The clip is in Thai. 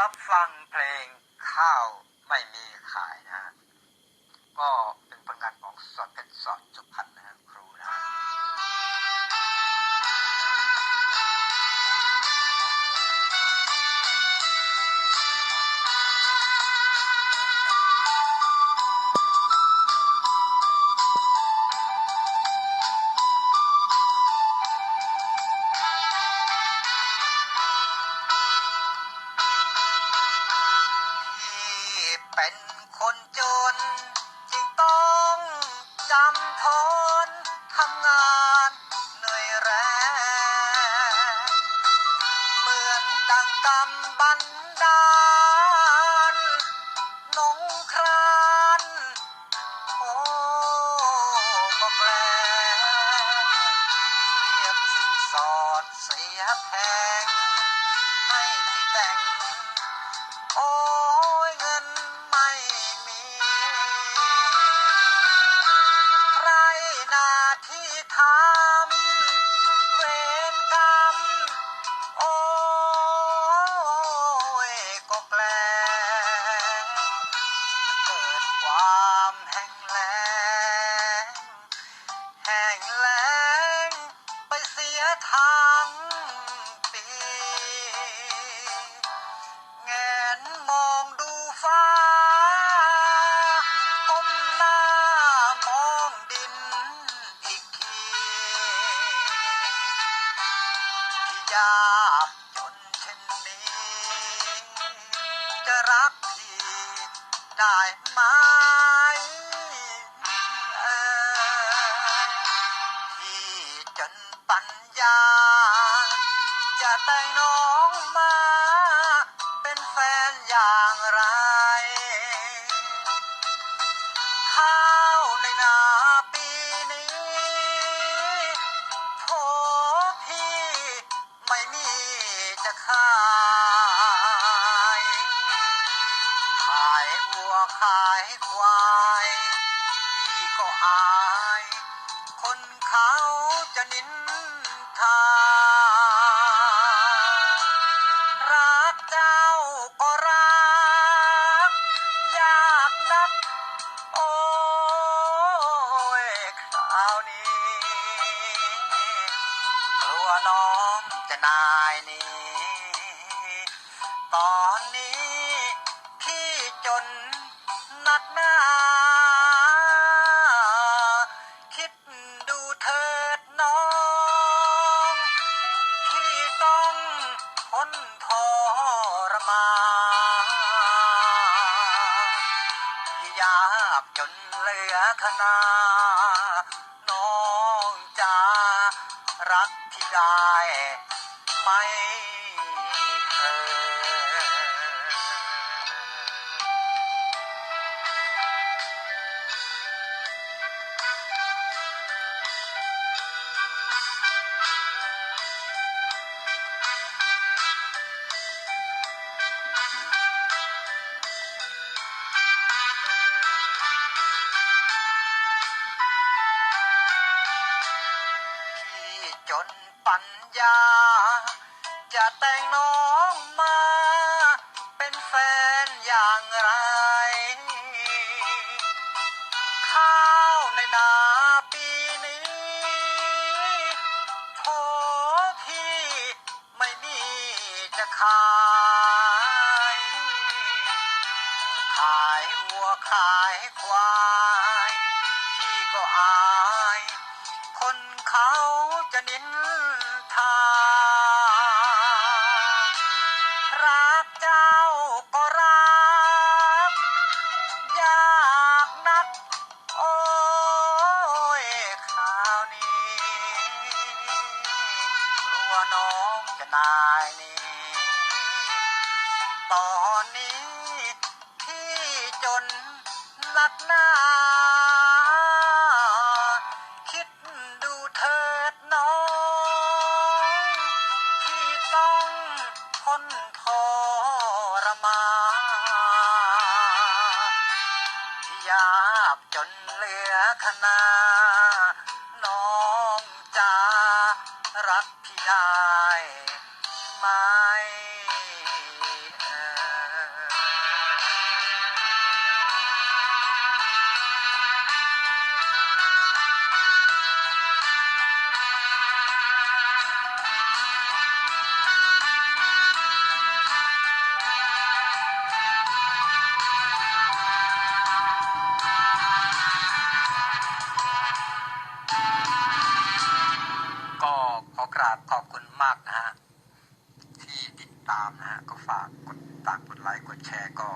รับฟังเพลงข้าวไม่มีขายนะ ก็ ที่ ได้ไหมที่จนปัญญา จะแต่งน้องมา เป็นแฟนอย่างไรข้า ขายควายพี่ก็อาย คนเขาจะนินทา รักเจ้าก็รัก อยากนัก โอ้ยคราวนี้กลัวน้องจะนายนี้ตอนนี้ นทรมานยากจนเหลือขนา น้องจะรักที่ได้ไหม จนปัญญา จะแต่งน้องมา เป็นแฟนอย่างไร ข้าวในนาปีนี้โถพี่ไม่มีจะขาย ขายวัวขายควาย พี่ก็อาย คนเขาจะนินทา รักเจ้าก็รัก อยากนัก โอ้ยคราวนี้กลัวน้องจะนายหนี้ตอนนี้พี่จนหนักหน้า นทรมายากจนเหลือขนาน้องจะรักพี่ได้ไหม กราบขอบคุณมากนะฮะที่ติดตามนะฮะก็ฝากกดตากกดไลค์กดแชร์ก็